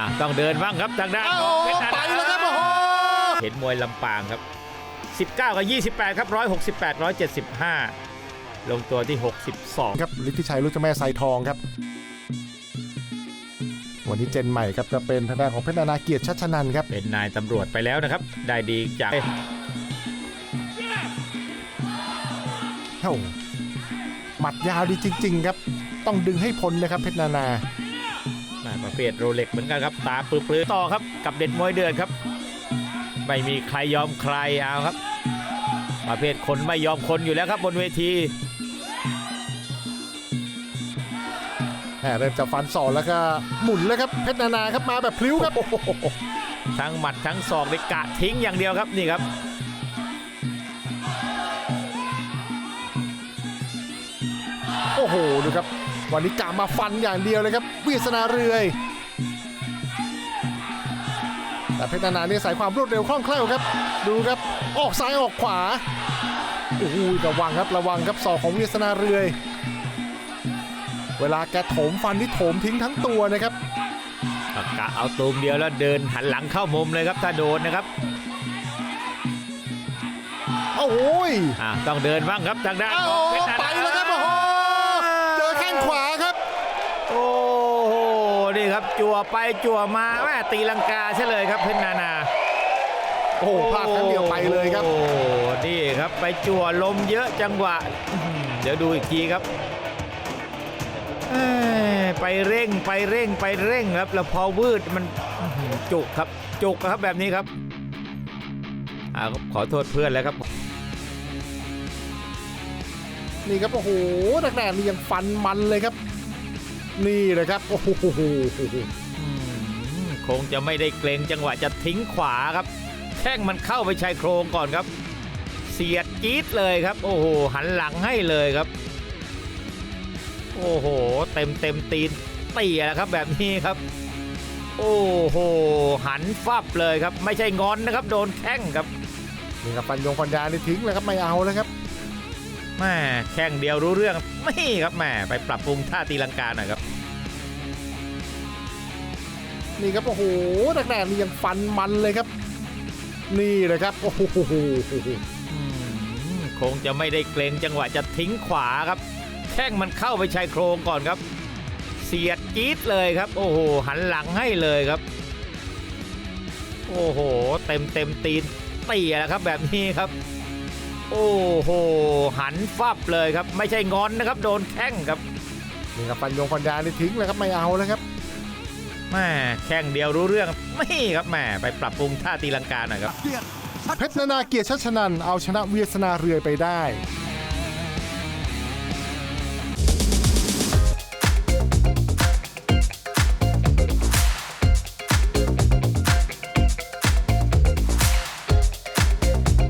อ่าต้องเดินบ้างครับทางด้านอ้าวของเพชรไปนาแล้วครับโอ้โหเห็นมวยลำปางครับ 19 กับ 28 ครับ 168 175 ลงตัวที่ 62 ครับฤทธิชัยลูกเจ้าแม่ไซทองครับ วันนี้เจนใหม่ครับจะเป็นทางด้านของเพชรนานาเกียรติชัชนันครับ เป็นนายตำรวจไปแล้วนะครับ ได้ดีจากเอ้าหมัดยาวดีจริง ๆ ครับ ต้องดึงให้พ้นนะครับเพชรนานาแม่ ประเภทโรเล็กเหมือนกันครับ ตาปลื้อๆต่อครับกับเด็ดมวยเดือดครับ ไม่มีใครยอมใครเอาครับ ประเภทคนไม่ยอมคนอยู่แล้วครับบนเวทีแหมเริ่มจะฟันศอกแล้วก็หมุนแล้วครับเพชรนานาครับมาแบบพลิ้วครับทั้งหมัดทั้งศอกในกะทิ้งอย่างเดียวครับนี่ครับ โอ้โหดูครับ วันนี้กามาฟันอย่างเดียวเลยครับเวียสนาเรือยแต่เพชรนานาเนี่ยใส่ความรวดเร็วคล่องแคล่วครับ ดูครับออกซ้ายออกขวาโอ้โหระวังครับระวังครับศอกของเวียสนาเรือย เวลาแกโถมฟันที่โถมทิ้งทั้งตัวนะครับกะเอาตูมเดียวแล้วเดินหันหลังเข้ามุมเลยครับถ้าโดนนะครับโอ้โหยอ่าต้องเดินบ้างครับทางด้านอ้าวของเพชรนาไป ข้งขวาครับ โอ้โห นี่ครับจั่วไปจั่วมาแม่ตีลังกาใช่เลยครับเพชรนานาโอ้โหพลาดครั้งเดียวไปเลยครับ โอ้โหนี่ครับไปจั่วลมเยอะจังหวะอื้อหือเดี๋ยวดูอีกทีครับเอ้ยไปเร่งไปเร่งไปเร่งครับ แล้วพอวืดมันอื้อหือจุกครับ จุกครับแบบนี้ครับอ่าขอโทษเพื่อนแล้วครับ นี่ครับโอ้โหแรกๆนี่ยังฟันมันเลยครับ นี่เลยครับโอ้โหอืมคงจะไม่ได้เกรงจังหวะจะทิ้งขวาครับแข้งมันเข้าไปชายโครงก่อนครับ เสียดจี๊ดเลยครับ โอ้โหหันหลังให้เลยครับ โอ้โห เต็มเต็มตีนเตี่ยแล้วครับแบบนี้ครับ โอ้โหหันฟับเลยครับ ไม่ใช่งอนนะครับ โดนแข้งครับนี่ครับปัญญงปัญญานี่ทิ้งเลยครับไม่เอาแล้วครับ แม่แข้งเดียวรู้เรื่องไม่ครับแม่ไปปรับปรุงท่าตีลังกาหน่อยครับนี่ครับโอ้โหแรกๆนี่ยังฟันมันเลยครับ นี่เลยครับโอ้โหอืมคงจะไม่ได้เกรงจังหวะจะทิ้งขวาครับ แข้งมันเข้าไปชายโครงก่อนครับ เสียดจี๊ดเลยครับ โอ้โหหันหลังให้เลยครับ โอ้โห เต็มเต็มตีนเตี่ยแล้วครับแบบนี้ครับ โอ้โห หันฟับเลยครับ ไม่ใช่งอนนะครับ โดนแข้งครับนี่ครับปัญญงปัญญานี่ทิ้งเลยครับไม่เอาแล้วครับแม่แข้งเดียวรู้เรื่องไม่ครับแม่ไปปรับปรุงท่าตีลังกาหน่อยครับเพชรนานาเกียรติชัชนันเอาชนะเวียสนาเรือยไปได้เ